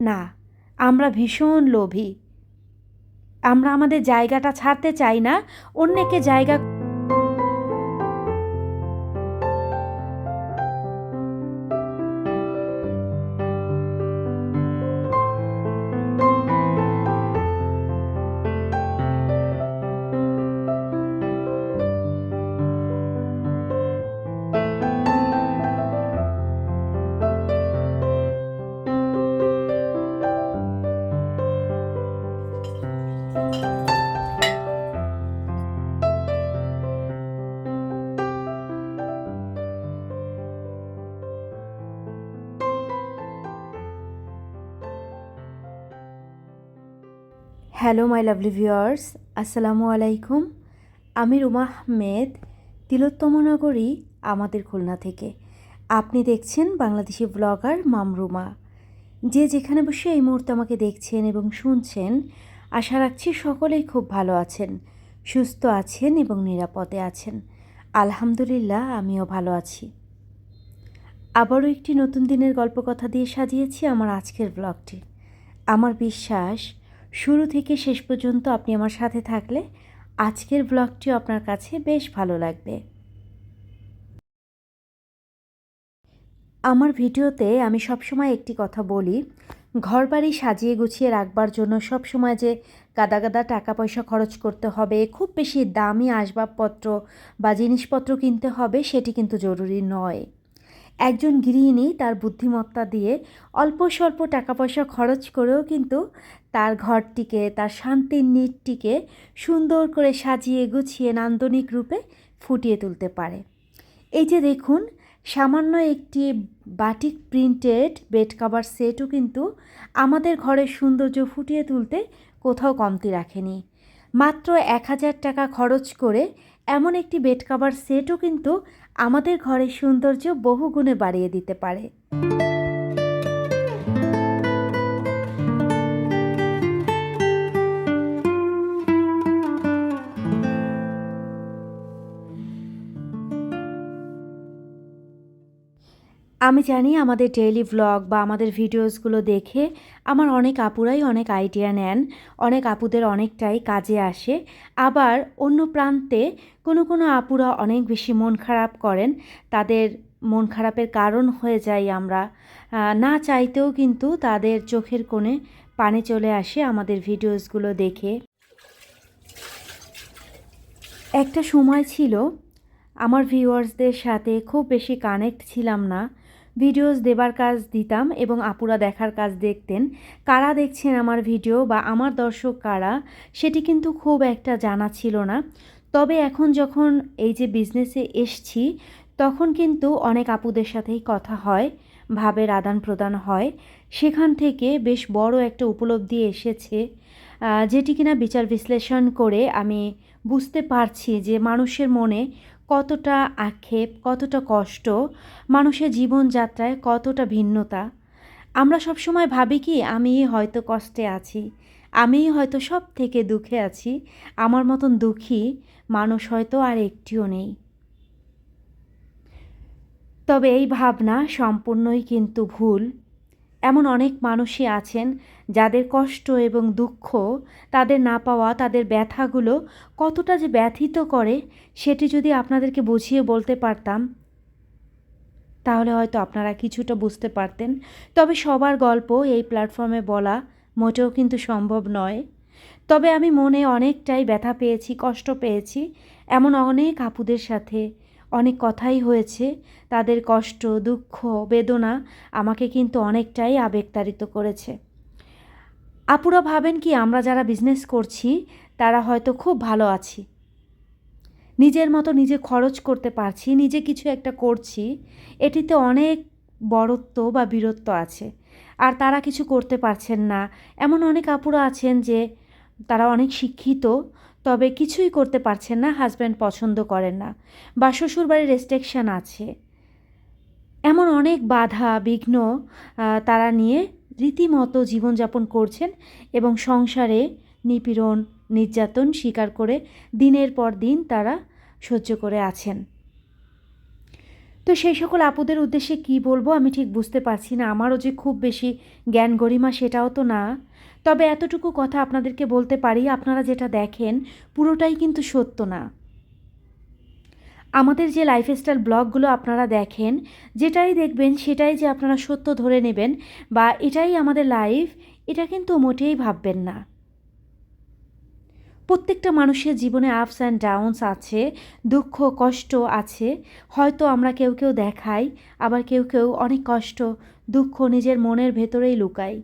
না আমরা ভীষণ লোভী। আমরা আমাদের জায়গাটা ছাড়তে চাই না অন্যকে জায়গা হ্যালো মাই লাভলি ভিউয়ার্স আসসালামু আলাইকুম আমি রুমা আহমেদ তিলোত্তমনগরী আমাদের খুলনা থেকে। আপনি দেখছেন বাংলাদেশি ব্লগার মামরুমা যে যেখানে বসে এই মুহূর্তে আমাকে দেখছেন এবং শুনছেন, আশা রাখছি সকলেই খুব ভালো আছেন, সুস্থ আছেন এবং নিরাপদে আছেন। আলহামদুলিল্লাহ, আমিও ভালো আছি। আবারও একটি নতুন দিনের গল্প কথা দিয়ে সাজিয়েছি আমার আজকের ব্লগটি আমার বিশ্বাস শুরু থেকে শেষ পর্যন্ত আপনি আমার সাথে থাকলে আজকের ব্লগটিও আপনার কাছে বেশ ভালো লাগবে। আমার ভিডিওতে আমি সবসময় একটি কথা বলি, ঘরবাড়ি সাজিয়ে গুছিয়ে রাখবার জন্য সবসময় যে গাদা গাদা টাকা পয়সা খরচ করতে হবে, খুব বেশি দামি আসবাবপত্র বা জিনিসপত্র কিনতে হবে সেটি কিন্তু জরুরি নয়। একজন গৃহিণী তার বুদ্ধিমত্তা দিয়ে অল্প স্বল্প টাকা পয়সা খরচ করেও কিন্তু তার ঘরটিকে, তার শান্তির নিটটিকে সুন্দর করে সাজিয়ে গুছিয়ে নান্দনিক রূপে ফুটিয়ে তুলতে পারে। এই যে দেখুন, সামান্য একটি বাটিক প্রিন্টেড বেড কাভার সেটও কিন্তু আমাদের ঘরের সৌন্দর্য ফুটিয়ে তুলতে কোথাও কমতি রাখেনি। মাত্র এক হাজার টাকা খরচ করে এমন একটি বেড কাভার সেটও কিন্তু আমাদের ঘরের সৌন্দর্য বহুগুণে বাড়িয়ে দিতে পারে। আমি জানি আমাদের ডেইলি ভ্লগ বা আমাদের ভিডিওসগুলো দেখে আমার অনেক আপুরাই অনেক আইডিয়া নেন, অনেক আপুদের অনেকটাই কাজে আসে। আবার অন্য প্রান্তে কোনো কোনো আপুরা অনেক বেশি মন খারাপ করেন, তাদের মন খারাপের কারণ হয়ে যাই আমরা। না চাইতেও কিন্তু তাদের চোখের কোণে পানি চলে আসে আমাদের ভিডিওসগুলো দেখে। একটা সময় ছিল, আমার ভিউয়ার্সদের সাথে খুব বেশি কানেক্ট ছিলাম না। ভিডিওস দেবার কাজ দিতাম এবং আপুরা দেখার কাজ দেখতেন। কারা দেখছেন আমার ভিডিও বা আমার দর্শক কারা, সেটি কিন্তু খুব একটা জানা ছিল না। তবে এখন যখন এই যে বিজনেসে এসছি, তখন কিন্তু অনেক আপুদের সাথেই কথা হয়, ভাবের আদান প্রদান হয়। সেখান থেকে বেশ বড় একটা উপলব্ধি এসেছে যেটি কিনা বিচার বিশ্লেষণ করে আমি বুঝতে পারছি যে মানুষের মনে কতটা আক্ষেপ, কতটা কষ্ট মানুষের জীবনযাত্রায় কতটা ভিন্নতা। আমরা সবসময় ভাবি কি আমি হয়তো কষ্টে আছি আমি হয়তো সব থেকে দুঃখে আছি, আমার মতন দুঃখী মানুষ হয়তো আর একটিও নেই। তবে এই ভাবনা সম্পূর্ণই কিন্তু ভুল। এমন অনেক মানুষই আছেন যাদের কষ্ট এবং দুঃখ, তাদের না পাওয়া, তাদের ব্যথাগুলো কতটা যে ব্যথিত করে সেটি যদি আপনাদেরকে বুঝিয়ে বলতে পারতাম, তাহলে হয়তো আপনারা কিছুটা বুঝতে পারতেন। তবে সবার গল্প এই প্ল্যাটফর্মে বলা মোটেও কিন্তু সম্ভব নয়। তবে আমি মনে অনেকটাই ব্যথা পেয়েছি, কষ্ট পেয়েছি। এমন অনেক আপুদের সাথে অনেক কথাই হয়েছে তাদের কষ্ট, দুঃখ, বেদনা আমাকে কিন্তু অনেকটাই আবেগতাড়িত করেছে। আপুরা ভাবেন কি, আমরা যারা বিজনেস করছি, তারা হয়তো খুব ভালো আছি। নিজের মতো নিজে খরচ করতে পারছি, নিজে কিছু একটা করছি, এটিতে অনেক বড়ত্ব বা বীরত্ব আছে। আর তারা কিছু করতে পারছেন না। এমন অনেক আপুরা আছেন যে তারা অনেক শিক্ষিত, তবে কিছুই করতে পারছেন না হাজব্যান্ড পছন্দ করেন না। বা শ্বশুরবাড়ির রেস্ট্রিকশান আছে। এমন অনেক বাধা, বিঘ্ন তারা নিয়ে রীতিমতো জীবনযাপন করছেন এবং সংসারে নিপীড়ন, নির্যাতন স্বীকার করে দিনের পর দিন তারা সহ্য করে আছেন। তো সেই সকল আপুদের উদ্দেশ্যে কি বলব আমি ঠিক বুঝতে পারছি না। আমারও যে খুব বেশি জ্ঞান গরিমা সেটাও তো না। তবে এতটুকু কথা আপনাদেরকে বলতে পারি, আপনারা যেটা দেখেন পুরোটাই কিন্তু সত্য না। আমাদের যে লাইফস্টাইল ব্লগগুলো আপনারা দেখেন, যেটাই দেখবেন সেটাই যে আপনারা সত্য ধরে নেবেন বা এটাই আমাদের লাইফ এটা কিন্তু মোটেই ভাববেন না। প্রত্যেকটা মানুষের জীবনে আপস অ্যান্ড ডাউনস আছে, দুঃখ, কষ্ট আছে। হয়তো আমরা কেউ কেউ দেখাই, আবার কেউ কেউ অনেক কষ্ট, দুঃখ নিজের মনের ভেতরেই লুকাই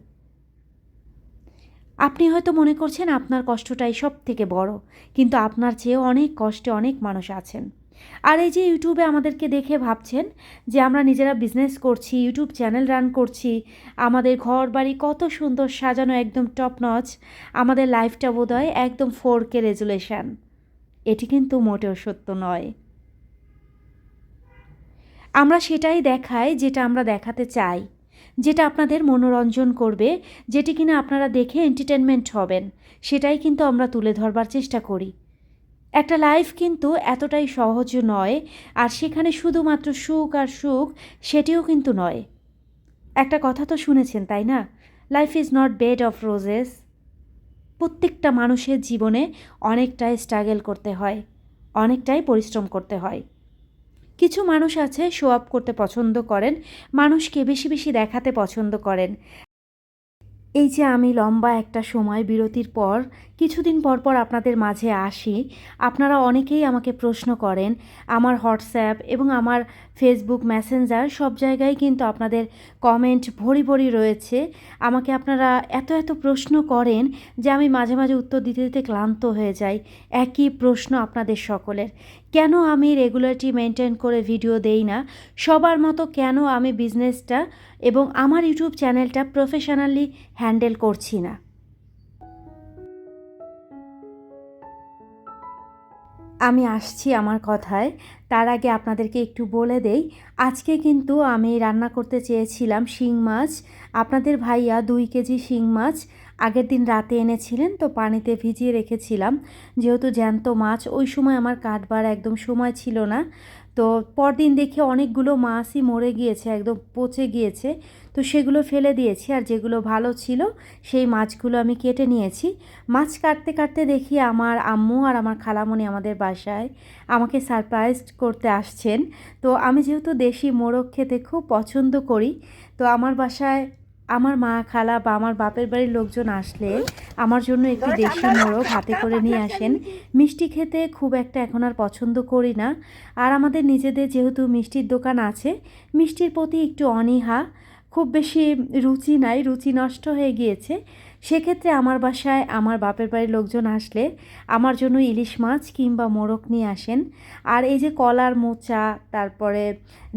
আপনি হয়তো মনে করছেন আপনার কষ্টটাই সব থেকে বড়, কিন্তু আপনার চেয়েও অনেক কষ্টে অনেক মানুষ আছেন। আর এই যে ইউটিউবে আমাদেরকে দেখে ভাবছেন যে আমরা নিজেরা বিজনেস করছি, ইউটিউব চ্যানেল রান করছি, আমাদের ঘর বাড়ি কত সুন্দর সাজানো একদম টপ নচ আমাদের লাইফটা বোধহয় একদম ফোর কে রেজুলেশন এটি কিন্তু মোটেও সত্য নয়। আমরা সেটাই দেখাই যেটা আমরা দেখাতে চাই, যেটা আপনাদের মনোরঞ্জন করবে, যেটি কিনা আপনারা দেখে এন্টারটেনমেন্ট হবেন, সেটাই কিন্তু আমরা তুলে ধরবার চেষ্টা করি। একটা লাইফ কিন্তু এতটাই সহজ নয়, আর সেখানে শুধুমাত্র সুখ আর সুখ সেটিও কিন্তু নয়। একটা কথা তো শুনেছেন, তাই না? Life is not bed of roses প্রত্যেকটা মানুষের জীবনে অনেকটাই স্ট্রাগল করতে হয়, অনেকটাই পরিশ্রম করতে হয়। কিছু মানুষ আছে শো আপ করতে পছন্দ করেন, মানুষকে বেশি বেশি দেখাতে পছন্দ করেন। এই যে আমি লম্বা একটা সময় বিরতির পর, কিছুদিন পর পর আপনাদের মাঝে আসি। আপনারা অনেকেই আমাকে প্রশ্ন করেন, আমার হোয়াটসঅ্যাপ এবং আমার ফেসবুক মেসেঞ্জার সব জায়গায় কিন্তু আপনাদের কমেন্ট ভরি ভরি রয়েছে। আমাকে আপনারা এত এত প্রশ্ন করেন যে আমি মাঝে মাঝে উত্তর দিতে দিতে ক্লান্ত হয়ে যাই। একই প্রশ্ন আপনাদের সকলের। কেন আমি রেগুলারটি মেনটেন করে ভিডিও দেই না? সবার মতো কেন আমি বিজনেসটা এবং আমার ইউটিউব চ্যানেলটা প্রফেশনালি হ্যান্ডেল করছি না? আমি আসছি আমার কথায়। তার আগে আপনাদেরকে একটু বলে দেই, আজকে কিন্তু আমি রান্না করতে চেয়েছিলাম শিং মাছ। আপনাদের ভাইয়া দুই কেজি শিং মাছ আগের দিন রাতে এনেছিলেন, তো পানিতে ভিজিয়ে রেখেছিলাম। যেহেতু জ্যান্ত মাছ, ওই সময় আমার কাটবার একদম সময় ছিল না। তো পরদিন দেখে অনেকগুলো মাছই মরে গিয়েছে, একদম পচে গিয়েছে। তো সেগুলো ফেলে দিয়েছি আর যেগুলো ভালো ছিল সেই মাছগুলো আমি কেটে নিয়েছি। মাছ কাটতে কাটতে দেখি আমার আম্মু আর আমার খালামণি আমাদের বাসায় আমাকে সারপ্রাইজ করতে আসছেন। তো আমি যেহেতু দেশি মোরগ খেতে খুব পছন্দ করি, তো আমার বাসায় আমার মা খালা বা আমার বাপের বাড়ির লোকজন আসলে আমার জন্য একটু দেশি মোরগ হাতে করে নিয়ে আসেন। মিষ্টি খেতে খুব একটা এখন আর পছন্দ করি না। আর আমাদের নিজেদের যেহেতু মিষ্টির দোকান আছে মিষ্টির প্রতি একটু অনীহা খুব বেশি রুচি নাই রুচি নষ্ট হয়ে গিয়েছে। সেক্ষেত্রে আমার বাসায় আমার বাপের বাড়ির লোকজন আসলে আমার জন্য ইলিশ মাছ কিংবা মোরগ নিয়ে আসেন। আর এই যে কলার মোচা তারপরে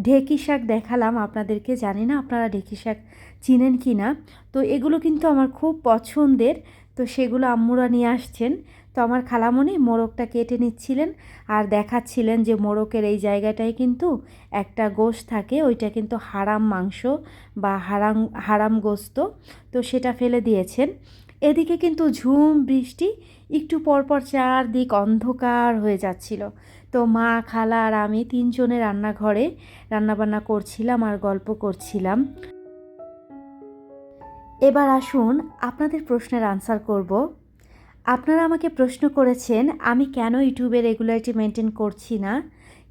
ঢেকি শাক দেখালাম আপনাদেরকে জানি না আপনারা ঢেকি শাক চিনেন কি না, তো এগুলো কিন্তু আমার খুব পছন্দের। তো সেগুলো আম্মুরা নিয়ে আসছেন। তো আমার খালামণি মোরগটা কেটে নিচ্ছিলেন আর দেখাচ্ছিলেন যে মোরগের এই জায়গাটায় কিন্তু একটা গোশ থাকে, ওইটা কিন্তু হারাম মাংস বা হারাম হারাম গোস্ত। তো সেটা ফেলে দিয়েছেন। এদিকে কিন্তু ঝুম বৃষ্টি, একটু পরপর চারদিক অন্ধকার হয়ে যাচ্ছিল। তো মা, খালা আর আমি তিনজনে রান্নাঘরে রান্নাবান্না করছিলাম আর গল্প করছিলাম। এবার আসুন আপনাদের প্রশ্নের আনসার করব। আপনারা আমাকে প্রশ্ন করেছেন, আমি কেন ইউটিউবে রেগুলারিটি মেনটেন করছি না?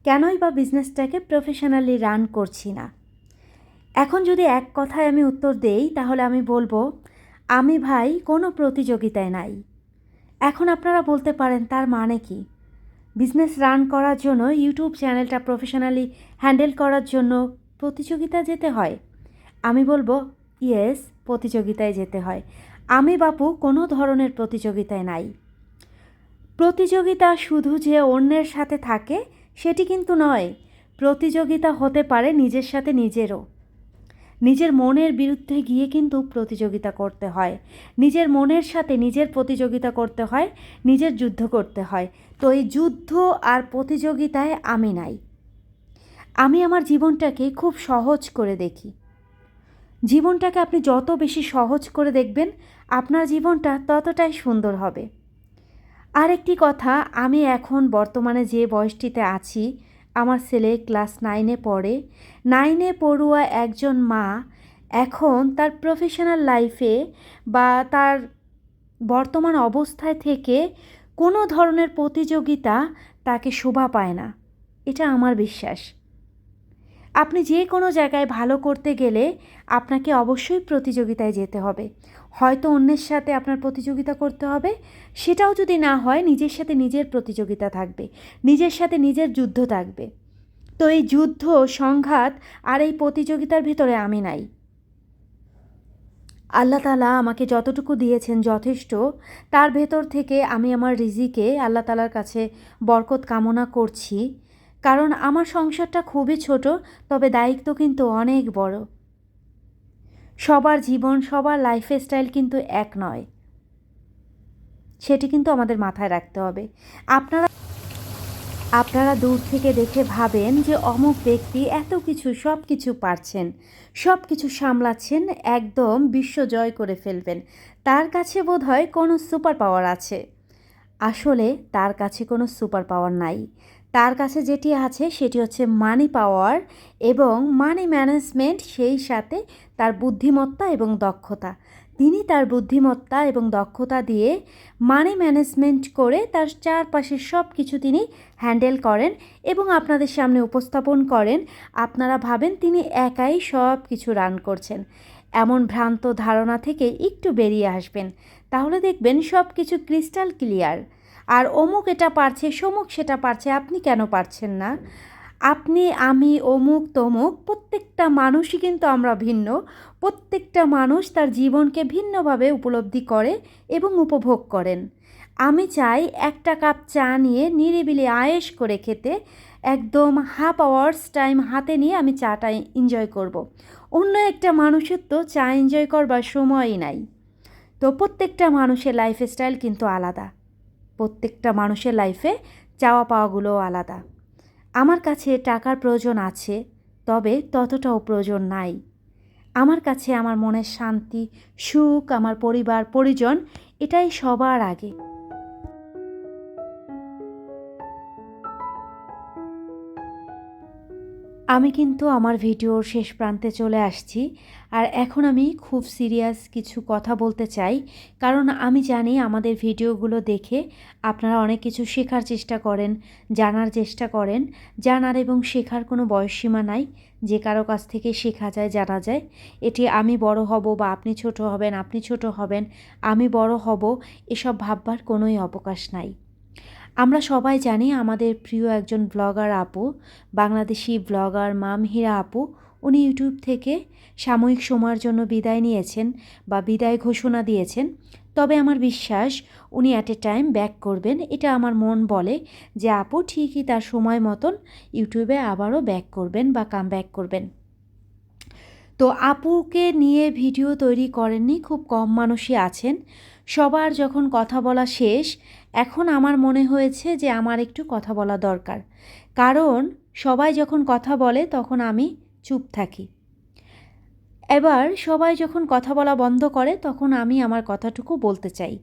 কেনই বা বিজনেসটাকে প্রফেশনালি রান করছি না? এখন যদি এক কথায় আমি উত্তর দেই, তাহলে আমি বলব, আমি ভাই কোনো প্রতিযোগিতায় নাই। এখন আপনারা বলতে পারেন, তার মানে কি? বিজনেস রান করার জন্য, ইউটিউব চ্যানেলটা প্রফেশনালি হ্যান্ডেল করার জন্য প্রতিযোগিতা যেতে হয়? আমি বলব ইয়েস প্রতিযোগিতায় যেতে হয়। আমি বাপু কোনো ধরনের প্রতিযোগিতায় নাই। প্রতিযোগিতা শুধু যে অন্যের সাথে থাকে, সেটি কিন্তু নয়। প্রতিযোগিতা হতে পারে নিজের সাথে নিজেরও। নিজের মনের বিরুদ্ধে গিয়ে কিন্তু প্রতিযোগিতা করতে হয়। নিজের মনের সাথে নিজের প্রতিযোগিতা করতে হয়, নিজের যুদ্ধ করতে হয়। তো এই যুদ্ধ আর প্রতিযোগিতায় আমি নাই। আমি আমার জীবনটাকে খুব সহজ করে দেখি। জীবনটাকে আপনি যত বেশি সহজ করে দেখবেন, আপনার জীবনটা ততটাই সুন্দর হবে। আরেকটি কথা, আমি এখন বর্তমানে যে বয়সটিতে আছি, আমার ছেলে ক্লাস নাইনে পড়ে। নাইনে পড়ুয়া একজন মা এখন তার প্রফেশনাল লাইফে বা তার বর্তমান অবস্থায় থেকে কোনো ধরনের প্রতিযোগিতা তাকে শোভা পায় না। এটা আমার বিশ্বাস। আপনি যে কোনো জায়গায় ভালো করতে গেলে আপনাকে অবশ্যই প্রতিযোগিতায় যেতে হবে। হয়তো অন্যের সাথে আপনার প্রতিযোগিতা করতে হবে, সেটাও যদি না হয় নিজের সাথে নিজের প্রতিযোগিতা থাকবে, নিজের সাথে নিজের যুদ্ধ থাকবে। তো এই যুদ্ধ, সংঘাত আর এই প্রতিযোগিতার ভিতরে আমি নাই। আল্লাহ তালা আমাকে যতটুকু দিয়েছেন যথেষ্ট, তার ভেতর থেকে আমি আমার রিজিকে আল্লাহ তালার কাছে বরকত কামনা করছি। কারণ আমার সংসারটা খুবই ছোট, তবে দায়িত্ব কিন্তু অনেক বড়। সবার জীবন, সবার লাইফ স্টাইল কিন্তু এক নয়। সেটি কিন্তু আমাদের মাথায় রাখতে হবে। আপনারা আপনারা দূর থেকে দেখে ভাবেন যে অমুক ব্যক্তি এত কিছু সব কিছু পারছেন সব কিছু সামলাচ্ছেন, একদম বিশ্ব জয় করে ফেলবেন। তার কাছে বোধ হয় কোনো সুপার পাওয়ার আছে। আসলে তার কাছে কোনো সুপার পাওয়ার নাই। তার কাছে যেটি আছে সেটি হচ্ছে মানি পাওয়ার এবং মানি ম্যানেজমেন্ট সেই সাথে তার বুদ্ধিমত্তা এবং দক্ষতা। তিনি তার বুদ্ধিমত্তা এবং দক্ষতা দিয়ে মানি ম্যানেজমেন্ট করে তার চারপাশের সব কিছু তিনি হ্যান্ডেল করেন এবং আপনাদের সামনে উপস্থাপন করেন। আপনারা ভাবেন তিনি একাই সব কিছু রান করছেন। এমন ভ্রান্ত ধারণা থেকে একটু বেরিয়ে আসবেন। তাহলে দেখবেন সব কিছু ক্রিস্টাল ক্লিয়ার আর অমুক এটা পারছে, সমুক সেটা পারছে, আপনি কেন পারছেন না? আপনি, আমি, অমুক, তমুক, প্রত্যেকটা মানুষই কিন্তু আমরা ভিন্ন। প্রত্যেকটা মানুষ তার জীবনকে ভিন্নভাবে উপলব্ধি করে এবং উপভোগ করেন। আমি চাই একটা কাপ চা নিয়ে নিরিবিলি আয়েস করে খেতে, একদম হাফ আওয়ার্স টাইম হাতে নিয়ে আমি চাটা এনজয় করব। অন্য একটা মানুষের তো চা এনজয় করবার সময়ই নাই। তো প্রত্যেকটা মানুষের লাইফস্টাইল কিন্তু আলাদা। প্রত্যেকটা মানুষের লাইফে চাওয়া পাওয়াগুলো আলাদা। আমার কাছে টাকার প্রয়োজন আছে, তবে ততটাও প্রয়োজন নাই। আমার কাছে আমার মনের শান্তি, সুখ, আমার পরিবার, পরিজন, এটাই সবার আগে। আমি কিন্তু আমার ভিডিওর শেষ প্রান্তে চলে আসছি, আর এখন আমি খুব সিরিয়াস কিছু কথা বলতে চাই। কারণ আমি জানি আমাদের ভিডিওগুলো দেখে আপনারা অনেক কিছু শেখার চেষ্টা করেন, জানার চেষ্টা করেন। জানার এবং শেখার কোনো বয়সসীমা নাই, যে কারও কাছ থেকে শেখা যায়, জানা যায়। এটি আমি বড় হব বা আপনি ছোট হবেন, আপনি ছোট হবেন, আমি বড় হব, এসব ভাববার কোনোই অবকাশ নাই। আমরা সবাই জানি আমাদের প্রিয় একজন ব্লগার আপু, বাংলাদেশি ব্লগার মামহিরা আপু, উনি ইউটিউব থেকে সাময়িক সময়ের জন্য বিদায় নিয়েছেন বা বিদায় ঘোষণা দিয়েছেন। তবে আমার বিশ্বাস, উনি অ্যাট এ টাইম ব্যাক করবেন। এটা আমার মন বলে যে আপু ঠিকই তার সময় মতন ইউটিউবে আবারও ব্যাক করবেন বা কাম ব্যাক করবেন। তো আপুকে নিয়ে ভিডিও তৈরি করেননি, খুব কম মানুষই আছেন। সবার যখন কথা বলা শেষ, এখন আমার মনে হয়েছে যে আমার একটু কথা বলা দরকার। কারণ সবাই যখন কথা বলে তখন আমি চুপ থাকি। এবার সবাই যখন কথা বলা বন্ধ করে তখন আমি আমার কথাটুকু বলতে চাই।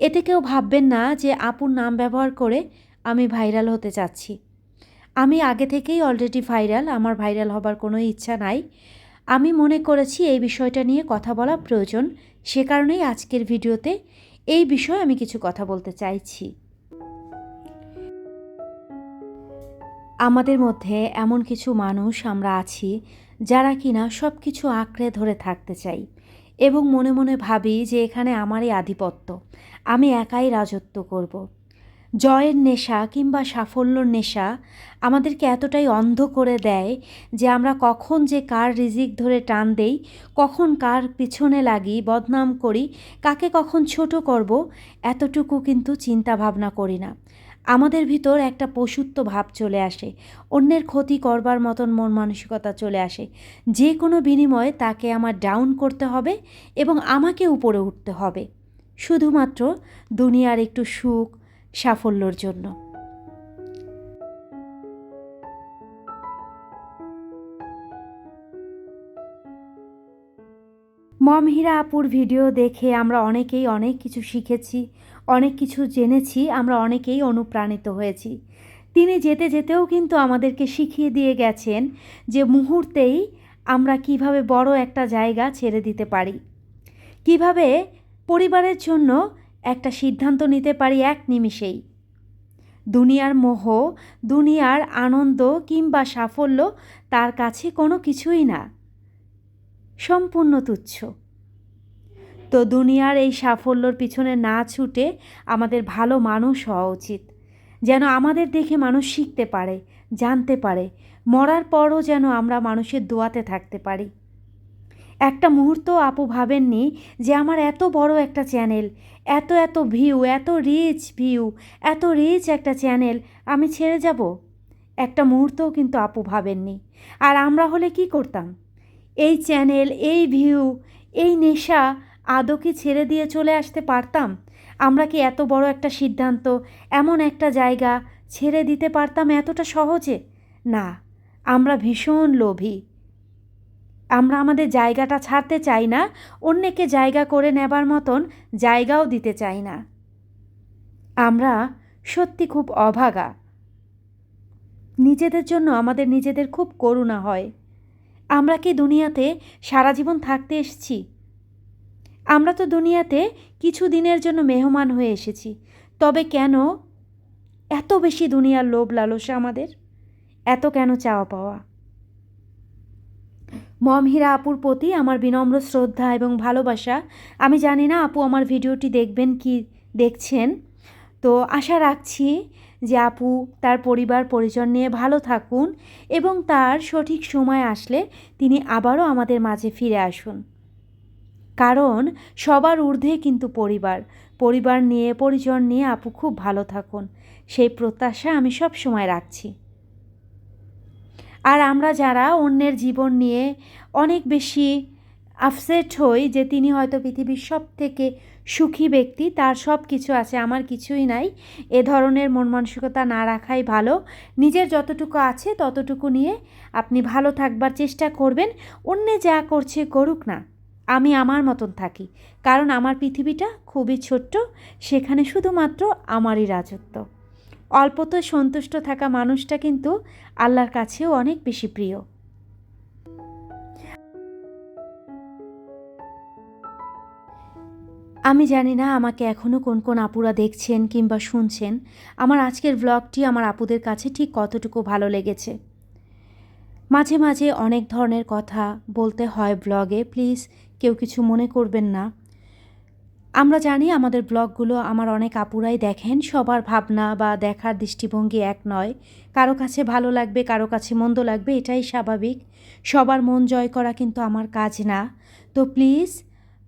এতে কেউ ভাববেন না যে আপুর নাম ব্যবহার করে আমি ভাইরাল হতে চাচ্ছি। আমি আগে থেকেই অলরেডি ভাইরাল আমার ভাইরাল হবার কোনো ইচ্ছা নাই। আমি মনে করেছি এই বিষয়টা নিয়ে কথা বলা প্রয়োজন। সে কারণেই আজকের ভিডিওতে এই বিষয়ে আমি কিছু কথা বলতে চাইছি। আমাদের মধ্যে এমন কিছু মানুষ আমরা আছি, যারা কিনা সব কিছু আঁকড়ে ধরে থাকতে চাই এবং মনে মনে ভাবি যে এখানে আমারই আধিপত্য। আমি একাই রাজত্ব করব। জয়ের নেশা কিংবা সাফল্যর নেশা আমাদেরকে এতটাই অন্ধ করে দেয় যে আমরা কখন যে কার রিজিক ধরে টান দেই, কখন কার পিছনে লাগি, বদনাম করি, কাকে কখন ছোট করব, এতটুকু কিন্তু চিন্তা ভাবনা করি না। আমাদের ভিতর একটা পশুত্ব ভাব চলে আসে, অন্যের ক্ষতি করবার মতন মন মানসিকতা চলে আসে। যে কোনো বিনিময়ে তাকে আমার ডাউন করতে হবে এবং আমাকে উপরে উঠতে হবে। শুধুমাত্র দুনিয়ার একটু সুখ সাফল্যর জন্য। মমহিরা আপুর ভিডিও দেখে আমরা অনেকেই অনেক কিছু শিখেছি, অনেক কিছু জেনেছি, আমরা অনেকেই অনুপ্রাণিত হয়েছি। তিনি যেতে যেতেও কিন্তু আমাদেরকে শিখিয়ে দিয়ে গেছেন যে মুহূর্তেই আমরা কীভাবে বড় একটা জায়গা ছেড়ে দিতে পারি। কীভাবে পরিবারের জন্য একটা সিদ্ধান্ত নিতে পারি এক নিমিষেই। দুনিয়ার মোহ, দুনিয়ার আনন্দ কিংবা সাফল্য তার কাছে কোনো কিছুই না। সম্পূর্ণ তুচ্ছ। তো দুনিয়ার এই সাফল্যর পিছনে না ছুটে আমাদের ভালো মানুষ হওয়া উচিত। যেন আমাদের দেখে মানুষ শিখতে পারে, জানতে পারে। মরার পরও যেন আমরা মানুষের দোয়াতে থাকতে পারি। একটা মুহূর্ত আপু ভাবেননি যে আমার এত বড় একটা চ্যানেল, এত এত ভিউ এত রিচ ভিউ এত রিচ একটা চ্যানেল, আমি ছেড়ে যাব? একটা মুহূর্তও কিন্তু আপু ভাবেননি। আর আমরা হলে কি করতাম? এই চ্যানেল, এই ভিউ এই নেশা আদৌ কি ছেড়ে দিয়ে চলে আসতে পারতাম? আমরা কি এত বড় একটা সিদ্ধান্ত, এমন একটা জায়গা ছেড়ে দিতে পারতাম এতটা সহজে? না, আমরা ভীষণ লোভী। আমরা আমাদের জায়গাটা ছাড়তে চাই না, অন্যকে জায়গা করে নেবার মতন জায়গাও দিতে চাই না। আমরা সত্যি খুব অভাগা। নিজেদের জন্য আমাদের নিজেদের খুব করুণা হয়। আমরা কি দুনিয়াতে সারা জীবন থাকতে এসেছি? আমরা তো দুনিয়াতে কিছু দিনের জন্য মেহমান হয়ে এসেছি, তবে কেন এত বেশি দুনিয়ার লোভ লালসা আমাদের? এত কেন চাওয়া পাওয়া মম হীরা আপুর প্রতি আমার বিনম্র শ্রদ্ধা এবং ভালোবাসা। আমি জানি না আপু আমার ভিডিওটি দেখবেন কি দেখছেন। তো আশা রাখছি যে আপু তার পরিবার, পরিজন নিয়ে ভালো থাকুন এবং তার সঠিক সময় আসলে তিনি আবারও আমাদের মাঝে ফিরে আসুন। কারণ সবার ঊর্ধ্বে কিন্তু পরিবার। পরিবার নিয়ে, পরিজন নিয়ে আপু খুব ভালো থাকুন। সেই প্রত্যাশা আমি সব সময় রাখছি। আর আমরা যারা অন্যের জীবন নিয়ে অনেক বেশি আপসেট হই যে তিনি হয়তো পৃথিবীর সব থেকে সুখী ব্যক্তি, তার সব কিছু আছে, আমার কিছুই নাই, এ ধরনের মন মানসিকতা না রাখাই ভালো। নিজের যতটুকু আছে ততটুকু নিয়ে আপনি ভালো থাকবার চেষ্টা করবেন। অন্য যা করছে করুক না, আমি আমার মতন থাকি। কারণ আমার পৃথিবীটা খুবই ছোট্ট, সেখানে শুধুমাত্র আমারই রাজত্ব। অল্পতে সন্তুষ্ট থাকা মানুষটা কিন্তু আল্লাহর কাছেও অনেক বেশি প্রিয়। আমি জানি না আমাকে এখনও কোন কোন আপুরা দেখছেন কিংবা শুনছেন। আমার আজকের ব্লগটি আমার আপুদের কাছে ঠিক কতটুকু ভালো লেগেছে? মাঝে মাঝে অনেক ধরনের কথা বলতে হয় ব্লগে প্লিজ কেউ কিছু মনে করবেন না। আমরা জানি আমাদের ব্লগগুলো আমার অনেক আপুরাই দেখেন, সবার ভাবনা বা দেখার দৃষ্টিভঙ্গি এক নয়। কারও কাছে ভালো লাগবে, কারও কাছে মন্দ লাগবে, এটাই স্বাভাবিক। সবার মন জয় করা কিন্তু আমার কাজ না। তো প্লিজ,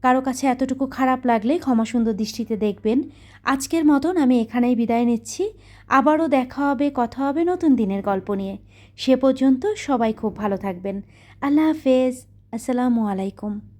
কারও কাছে এতটুকু খারাপ লাগলে ক্ষমা সুন্দর দৃষ্টিতে দেখবেন। আজকের মতন আমি এখানেই বিদায় নিচ্ছি। আবারও দেখা হবে, কথা হবে নতুন দিনের গল্প নিয়ে। সে পর্যন্ত সবাই খুব ভালো থাকবেন। আল্লাহ হাফেজ। আসসালামু আলাইকুম।